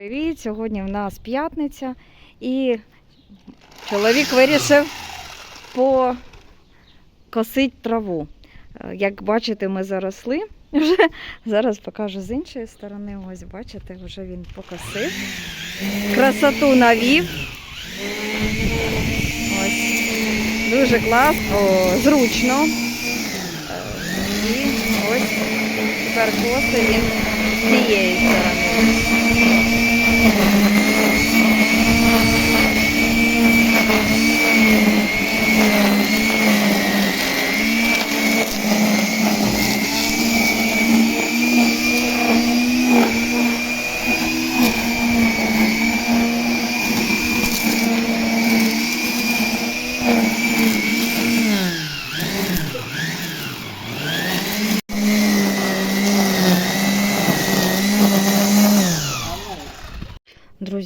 Привіт! Сьогодні в нас п'ятниця і чоловік вирішив покосити траву. Е, Як бачите, ми заросли. Вже зараз покажу з іншої сторони. Ось бачите, вже він покосив. Красоту навів. Ось. Дуже класно, зручно. Е, І ось тепер косить він з цієї сторони.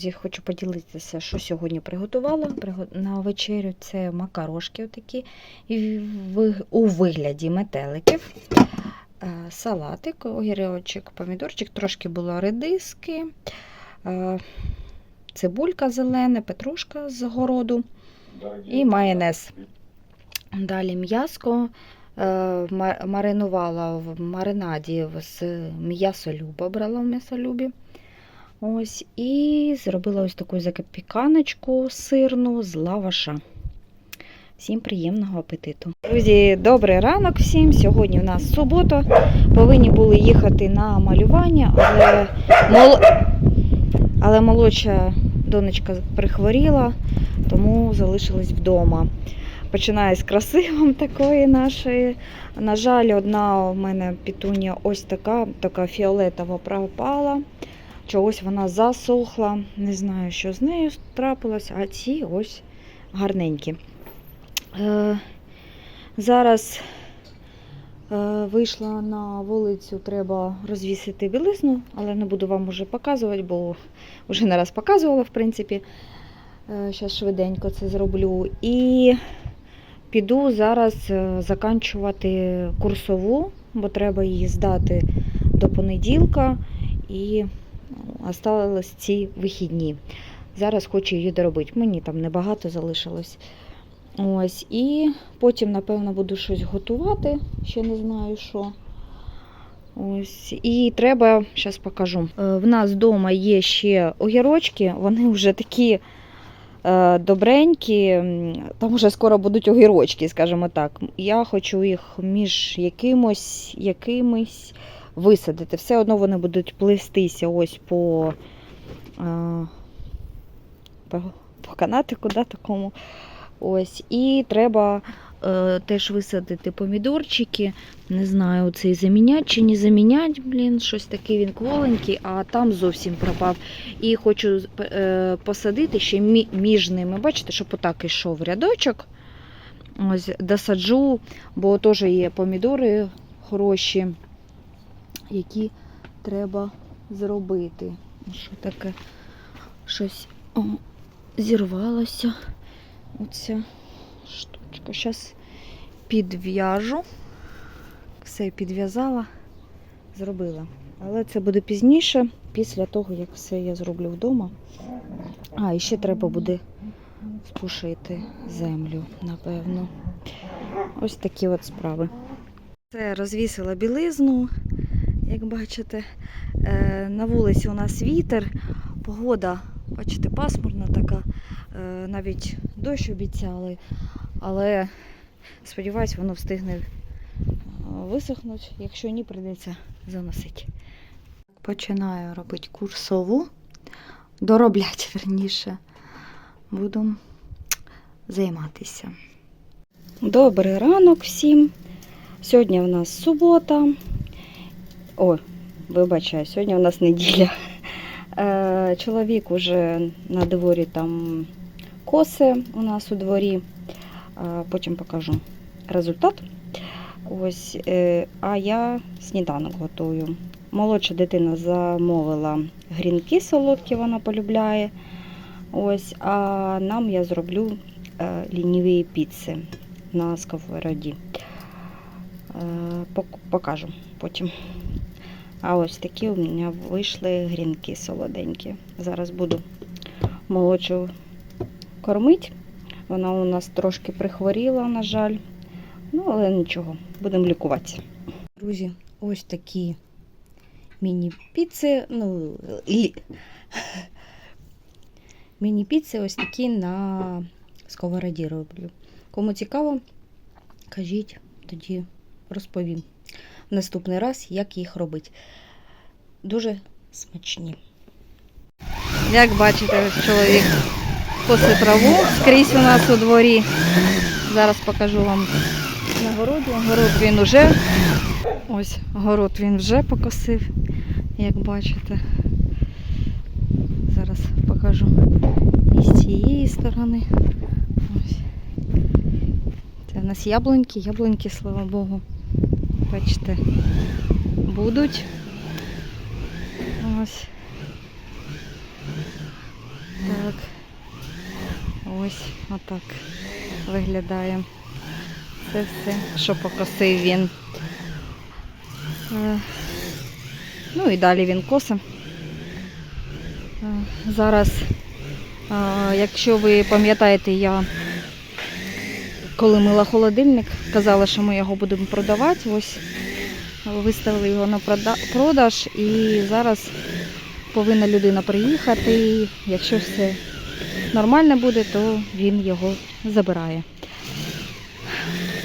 Друзі, хочу поділитися, що сьогодні приготувала. На вечерю це макарошки такі у вигляді метеликів, е, салатик, огірочок, помідорчик, трошки було редиски, е, цибулька зелена, петрушка з городу і майонез. Далі м'яско е, маринувала в маринаді з м'ясолюба, брала в м'ясолюбі. Ось, і зробила ось таку запіканочку сирну з лаваша. Всім приємного апетиту. Друзі, добрий ранок всім. Сьогодні в нас субота. Повинні були їхати на малювання, але, мол... але молодша донечка прихворіла, тому залишились вдома. Починаю з красивим такої нашої. На жаль, одна у мене пітунія ось така, така фіолетова пропала. Чогось вона засохла. Не знаю, що з нею трапилось, а ці ось гарненькі. Е, зараз е, вийшла на вулицю, треба розвісити білизну, але не буду вам уже показувати, бо вже не раз показувала, в принципі. Зараз швиденько це зроблю. І піду зараз е, заканчувати курсову, бо треба її здати до понеділка. І осталось ці вихідні. Зараз хочу її доробити. Мені там небагато залишилось. Ось, і потім, напевно, буду щось готувати, ще не знаю що. Ось, і треба, зараз покажу. Е, В нас вдома є ще огірочки, вони вже такі е, добренькі. Там вже скоро будуть огірочки, скажімо так. Я хочу їх між якимось, якимось висадити. Все одно вони будуть плестися ось по, е, по, по канатику, да, такому. Ось. І треба е, теж висадити помідорчики. Не знаю, цей замінять чи не замінять. Блін, щось таке він кволенький, а там зовсім пропав. І хочу е, посадити ще між ними. Бачите, щоб отак ішов рядочок. Ось досаджу, бо теж є помідори хороші які треба зробити. Що таке? Щось о, зірвалося. Оця штучка. Зараз підв'яжу. Все підв'язала, зробила. Але це буде пізніше, після того, як все я зроблю вдома. А, і ще треба буде спушити землю, напевно. Ось такі от справи. Це розвісила білизну, як бачите. Е, На вулиці у нас вітер, погода, бачите, пасмурна така, Е, навіть дощ обіцяли, але сподіваюсь, воно встигне е, висохнути, якщо ні, прийдеться заносити. Починаю робити курсову, доробляти верніше. Буду займатися. Добрий ранок всім. Сьогодні в нас субота. О, вибачаю, сьогодні у нас неділя. Е, Чоловік уже на дворі там коси у нас у дворі. Е, Потім покажу результат. Ось, е, а я сніданок готую. Молодша дитина замовила грінки солодкі, вона полюбляє. Ось, а нам я зроблю лініві піци на сковороді. Покажу потім. А ось такі у мене вийшли грінки солоденькі. Зараз буду молодшу кормити. Вона у нас трошки прихворіла, на жаль. Ну, але нічого, будемо лікуватися. Друзі, ось такі міні-піци. Ну, міні-піци ось такі на сковороді роблю. Кому цікаво, кажіть, тоді розповім наступний раз, як їх робити. Дуже смачні. Як бачите, чоловік коси траву скрізь у нас у дворі. Зараз покажу вам на городі. Город він уже. Ось город він вже покосив, як бачите. Зараз покажу і з цієї сторони. Ось. Це в нас яблуньки, яблуньки, слава Богу. Бачите, будуть. Ось. Так. Ось отак виглядає. Це все, що покосив він. Е, Ну і далі він косе. Е, Зараз, е, якщо ви пам'ятаєте, я коли мила холодильник, казала, що ми його будемо продавати. Ось виставили його на продаж і зараз повинна людина приїхати. Якщо все нормально буде, то він його забирає.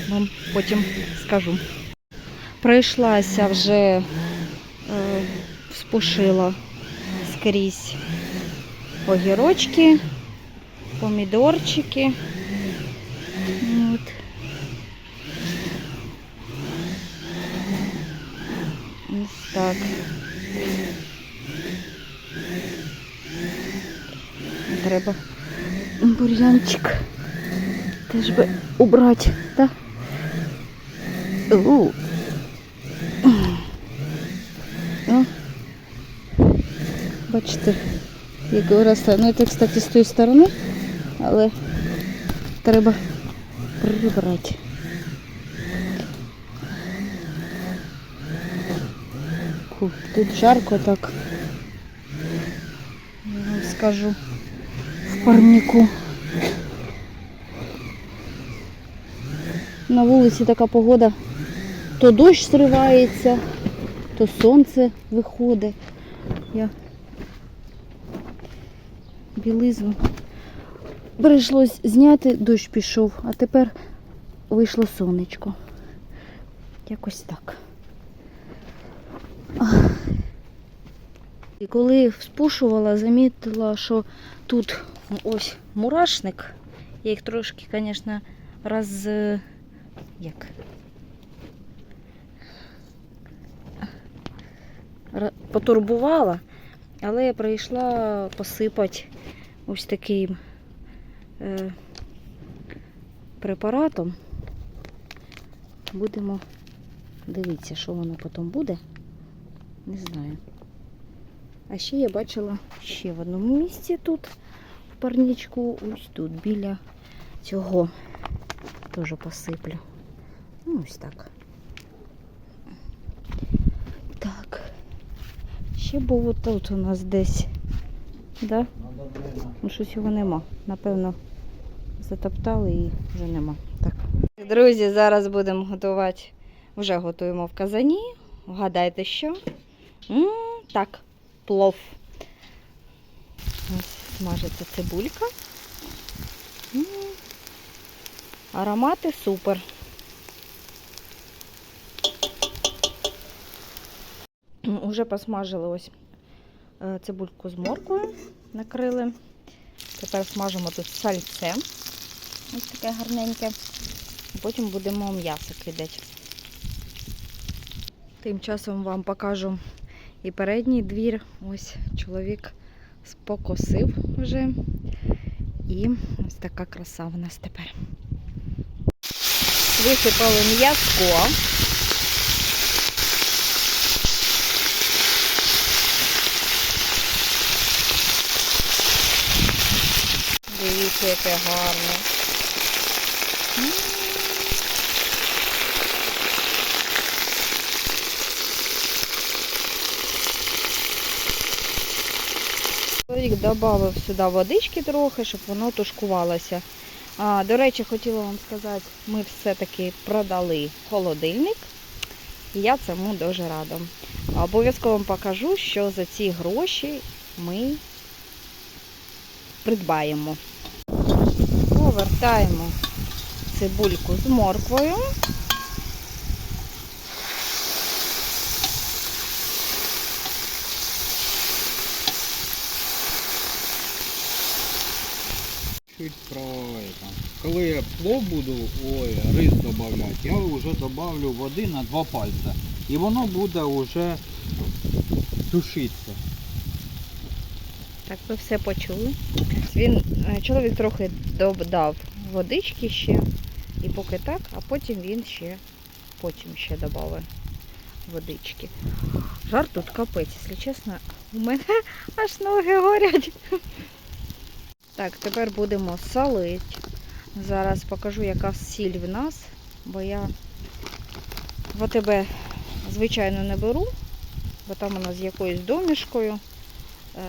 Вам потім скажу. Пройшлася вже, е, спушила скрізь огірочки, помідорчики. От. Ось так. Треба бур'янчик теж би убрати, так? Ну, бачите, як виросте. Ну, це, кстати, з тої сторони, але треба прибрати. Фу, Тут жарко так. Я вам скажу в парнику. На вулиці така погода. То дощ зривається, то сонце виходить. Я білизну прийшлось зняти, дощ пішов, а тепер вийшло сонечко. Якось так. І коли спушувала, замітила, що тут ось мурашник. Я їх трошки, звісно, роз... як? Потурбувала, але я прийшла посипати ось таким е, препаратом. Будемо дивитися, що воно потім буде. Не знаю. А ще я бачила ще в одному місці тут, в парнічку, ось тут, біля цього теж посиплю. Ну, ось так. Так. Ще був тут у нас десь. Да? Ну, щось його нема. Напевно, затоптали і вже нема. Так. Друзі, зараз будемо готувати. Вже готуємо в казані. Вгадайте, що? М так, плов. Ось смажиться цибулька. М, Аромати супер. М, Уже посмажили ось е, цибульку з морквою, накрили. Тепер смажимо тут сальце. Ось таке гарненьке. Потім будемо м'ясо кидати. Тим часом вам покажу і передній двір. Ось чоловік покосив вже. І ось така краса в нас тепер. Висипали м'язко. Дивіться, яке гарне. М. додав сюди водички трохи, щоб воно тушкувалося. А, до речі, хотіла вам сказати, ми все-таки продали холодильник. Я цьому дуже рада. Обов'язково вам покажу, що за ці гроші ми придбаємо. Повертаємо цибульку з морквою. Чуть про это. Коли я плов буду, ой, рис додавати, я вже добавлю води на два пальця. І воно буде вже тушитися. Так, ви все почули. Він, е, чоловік трохи додав водички ще. І поки так, а потім він ще потім ще додав водички. Жар тут капець, якщо чесно, у мене аж ноги горять. Так, тепер будемо солити. Зараз покажу, яка сіль в нас, бо я в АТБ, звичайно, не беру, бо там нас з якоюсь домішкою. Е,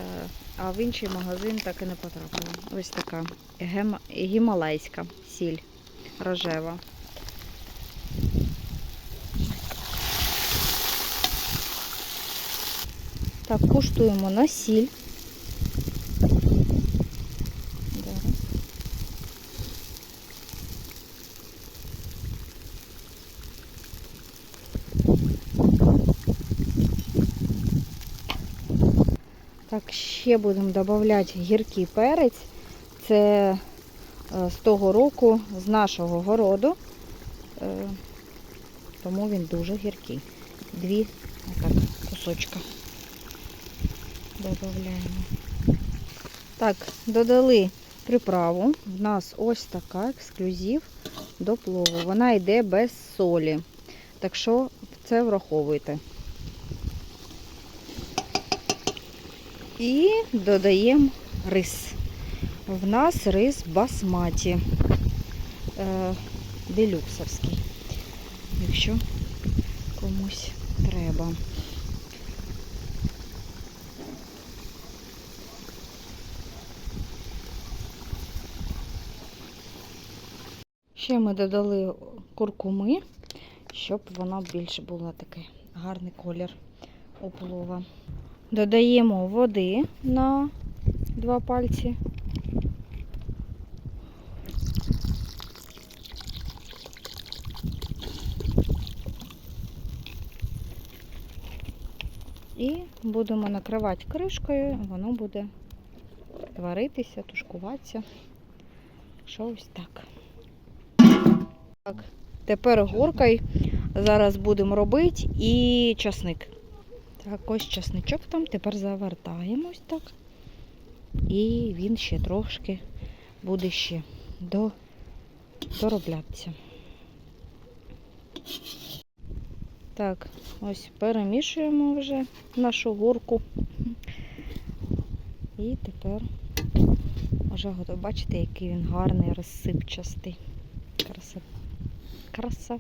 а в інший магазин так і не потрапила. Ось така гімалайська сіль рожева. Так, куштуємо на сіль. Зараз. Так, ще будемо додавати гіркий перець. Це е, з того року, з нашого городу. Е, Тому він дуже гіркий. Дві отак, кусочка додаємо. Так, додали приправу. В нас ось така ексклюзив до плову. Вона йде без солі. Так що це враховуйте. І додаємо рис. В нас рис басматі. Е, делюксовський. Якщо комусь треба. Ще ми додали куркуми, щоб воно більше було такий гарний колір у плова. Додаємо води на два пальці. І будемо накривати кришкою, воно буде варитися, тушкуватися. Що ось так. Так, тепер горкою зараз будемо робити і часник. Так, ось часничок там, тепер завертаємось так. І він ще трошки буде ще до, дороблятися. Так, ось перемішуємо вже нашу горку. І тепер вже готово. Бачите, який він гарний, розсипчастий. Краса. Краса.